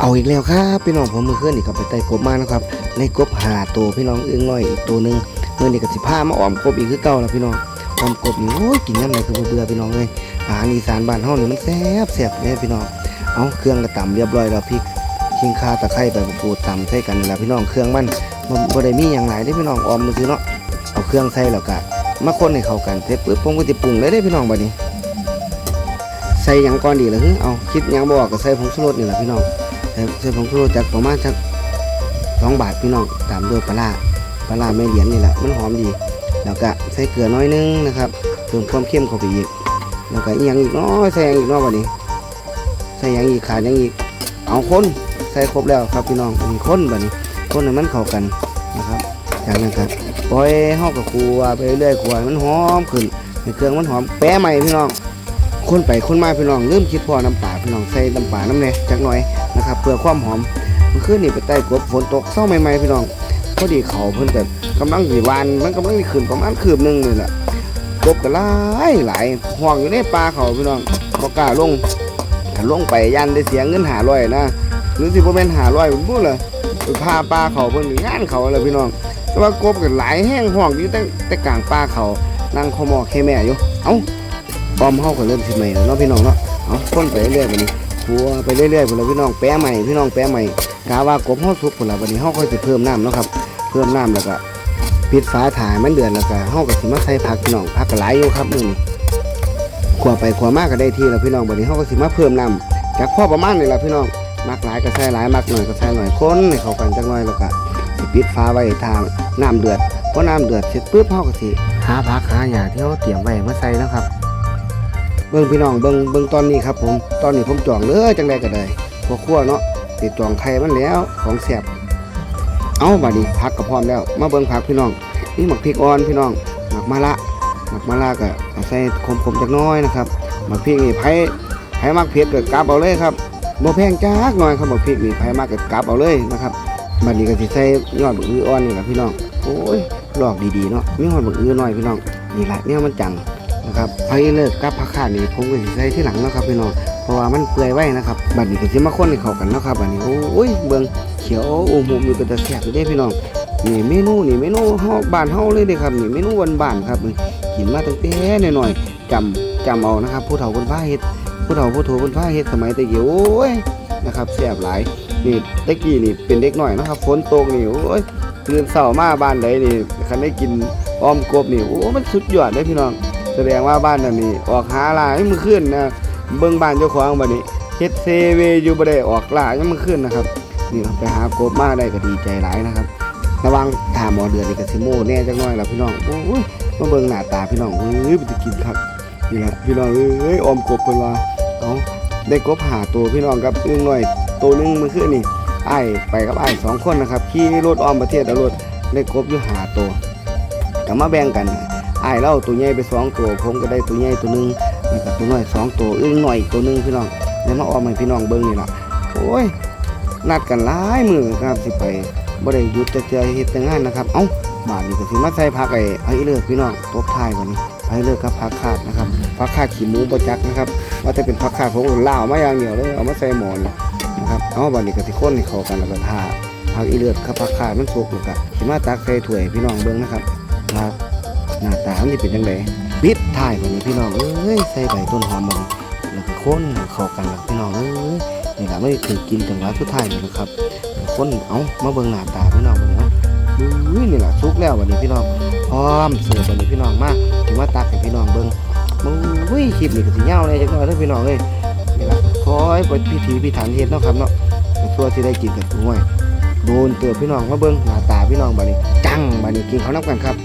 เอาอีกแล้วครับพี่น้องผมมือเคลื่อนนี่ก็ไปไต่กบมานะครับในกบหาตัวพี่น้องอึ้งน้อยอีกตัวหนึ่งเมื่อนี่ก็สิพามาอ้อมกบอีกคือเก่าแล้วพี่น้องอ้อมกบนี่โอ้ยกินน้ำไหนก็บ่เบื่อพี่น้องเลยอาหารอีสานบ้านเฮานี่มันแซ่บแซ่บเนี่ยพี่น้องเอาเครื่องก็ตำเรียบร้อยแล้วพริกขิงข่าตะไคร้ใบมะกรูดตำใส่กันแหละพี่น้องเครื่องมันมันบ่ได้มีอย่างหลายเด้พี่น้องออมมือซื้อเนาะเอาเครื่องใส่แล้วก็มาคนให้เข้ากันเสร็จปุ๊บผมก็สิปรุงเลยเด้พี่น้องบัดนี้ใส่ยังก่อนดีล่ะฮึเอาคิดยังบออกก็ใส่ผงชูรสนี่แหละพี่น้อง ใส่ผงชูรสจากประมาณสักสองบาทพี่น้องตามด้วยปลาปลาไม่เหรียญนี่แหละมันหอมดี แล้วก็ใส่เกลือน้อยนึงนะครับเพิ่มความเข้มเข้าไปอีกแล้วก็อีกอย่างอีกน้อยใส่ยังอีกน้อยวันนี้ใส่ยังอีกขาดยังอีกเอาคนใส่ครบแล้วครับพี่น้องมีคนแบบนี้คนให้มันเข้ากันนะครับจากนั้นก็ปล่อยห้อกกับครัวไปเรื่อยๆครัวมันหอมขึ้นให้เครื่องมันหอมแปะใหม่พี่น้อง คนไปคนมาพี่น้องเริ่มคิดพอน้ำปลาพี่น้องใส่น้ำปลาน้ำแหน่จักหน่อยนะครับเพื่อความหอมมื่อคืนนี่ไปใต้กบฝนตกเศร้าใหม่ๆพี่น้องพอดีเขาเพิ่นกันกำลังสีวานมันกำลังสิขึ้นประมาณคืบหนึงนี่แหละกบกันหลายหลายห่วงอยู่ในป่าเขาพี่น้องบ่กล้าลงถ้าลงไปยันได้เสียเงินหาร้อยนะหรือสิบ่แม่นหาร้อยผมพูดเลยพาปลาเขาเพิ่นงานเขาอะไรพี่น้องแต่ว่ากบกันหลายแห้งห่วงอยู่แต่แต่กลางป่าเขานั่งขอมอเคแม่อยู่เอ้า ปอมเฮาก็เริ่มสิใหม่แล้วเนาะพี่น้องเนาะเอาคนไปเรื่อยๆบัดนี้ทัวไปเรื่อยๆพุ่นละพี่น้องแปะใหม่พี่น้องแปะใหม่กาว่ากบเฮาสุกพุ่นละบัดนี้เฮาค่อยสิเพิ่มน้ำเนาะครับ เพิ่มน้ำแล้วก็ปิดฝาถ่ายมันเดือดแล้วก็เฮาก็สิมาใส่ผักพี่น้องผักก็หลายอยู่ครับมือนี้ขัวไปขัวมากก็ได้ที่แล้วพี่น้องบัดนี้เฮาก็สิมาเพิ่มน้ำจากพ่อประมาณนี่ล่ะพี่น้องมักหลายก็ใส่หลายมักหน่อยก็ใส่หน่อยคนให้เข้ากันจักหน่อยแล้วก็ปิดฝาไว้ทางน้ำเดือดพอน้ำเดือดเสร็จปุ๊บเฮาก็สิหาผักหาหญ้าที่เฮาเตรียมไว้มาใส่นะครับ เบิ่งพี่น้องเบิ่งเบิ่งตอนนี้ครับผมตอนนี้ผมจองเลยจังไดก็ได้พวกขั้วเนาะติดจองไข่มันแล้วของแซ่บเอาบัดนี้ผักก็พร้อมแล้ว มาเบิ่งผักพี่น้องนี่หมักพริกอ่อนพี่น้องหมักมะละหมักมะละก็ใส่คมๆจักน้อยนะครับหมักพริกนี่ไผ่ไผ่มักเผ็ดก็กลับเอาเลยครับบ่แพงจักหน่อยครับหมักพริกนี่ไผ่มักก็กลับเอาเลยนะครับบัดนี้ก็สิใส่ยอดบักอื้ออ่อนนี่ล่ะพี่น้องโอ้ยหลอกดีๆเนาะมียอดบักอื้อน้อยพี่น้องนี่แหละเนี่ยมันจัง นะครับไฟเลิกกับผักขาดนี่ผมก็สิใส่ที่หลังเนาะครับพี่น้องเพราะว่ามันเปื่อยไว้นะครับบัดนี้ก็สิมาคนให้เข้ากันเนาะครับบัดนี้โอ้ยเบิ่งเขียวอุ้มๆอยู่เป็นตาแซ่บอยู่เด้พี่น้องนี่เมนูนี่เมนูเฮาบ้านเฮาเลยเด้ครับนี่เมนูบ้านๆครับนี่กินมาตั้งแต่น้อยๆจำจำเอานะครับผู้เฒ่าคนพาเฮ็ดผู้เฒ่าผู้โทคนพาเฮ็ดสมัยแตะกี้โอ้ยนะครับแซ่บหลายนี่ตะกี้นี่เป็นเด็กน้อยนะครับฝนตกนี่โอ้ยตื่นเช้ามาบ้านใดนี่คันได้กินอ้อมกบนี่โอ้มันสุดยอดเลยพี่น้อง ดงว่าบ้านนั่นนี่ออกหาล่าให้มือขึ้นนะเบิ่งบ้านเจ้าของบัดนี้เฮ็ดเซเวอยู่บ่ได้ออกล่ายังมือขึ้นนะครับนี่ครับไปหากบมาได้ก็ดีใจหลายนะครับ ระวังถามหมอเดือนนี่ก็สิโม่แน่จังน้อยล่ะพี่น้องโอ้ยมาเบิ่งหน้าตาพี่น้องเอ้ยมันจะกินคักนี่แหละพี่น้องเอ้ยออมกบเพิ่นว่าเอ้าได้กบหาตัวพี่น้องกับอึ้งน้อยตัวหนึงมื้อคืนนี่ไอ้ไปกับไอ้สองคนนะครับขี่รถอ้อมประเทศเอารถได้กบอยู่หาตัวก็มาแบ่งกัน ไอ้าเล่าตัวใหญ่ไปสองตัวผมก็ได้ตัวใหญ่ตัวหนึงนี่ก็ตัวน้อยสองตัวอึ้งหน่อยตัวหนึงพี่น้องแล้วมาออมให้พี่น้องเบิ่งนี่ล่ะโอ้ยนัดกันหลายมือครับสิไปบ่ได้หยุดจะเจอเฮ็ดแต่งานนะครับ เอ้าบาดนี้ก็สิมาใส่ผักไอ้ไอ้เลิกพี่น้องตบท้ายกว่านี้ไอ้เลิกกับผักขาดนะครับผักขาดขี้หมูบ่จักนะครับว่าจะเป็นผักขาดผมล่ามาอย่างเดียวเลยเอามาใส่หมอนนะครับเอาบาดนี้ก็สิคนให้เข้ากันแล้วก็ทาผักอีเลือดกับผักขาดมันสุกแล้วก็สิมาตักใส่ถ้วยพี่น้องเบิ่งนะครับครับ หน้าตามันจะเป็นยังไงปิดท้ายวันนี้พี่น้องเอ้ยใส่ใบต้นหอมมันแล้วก็คนให้เข้ากันแล้วพี่น้องเอ้ยนี่แหละไม่ถือกินจังหวะสุดท้ายนี่นะครับคนเอามาเบิ่งหน้าตาพี่น้องวันนี้เนาะอุ้ยนี่แหละสุกแล้ววันนี้พี่น้องพร้อมเสิร์ฟวันนี้พี่น้องมาถึงว่าตักให้พี่น้องเบิ่งอุ้ยคลิปนี้ก็สิยาเลยจังหน่อยเด้อพี่น้องเอ้ยนี่แหละคอยไปพิธีพิถันเฮ็ดเนาะครับเนาะตัวที่ได้กินกับถุงไว้โดนเตือพี่น้องมาเบิ่งหน้าตาพี่น้องบัดนี้ จังบัดนี้กินข้าวน้ำกันครับ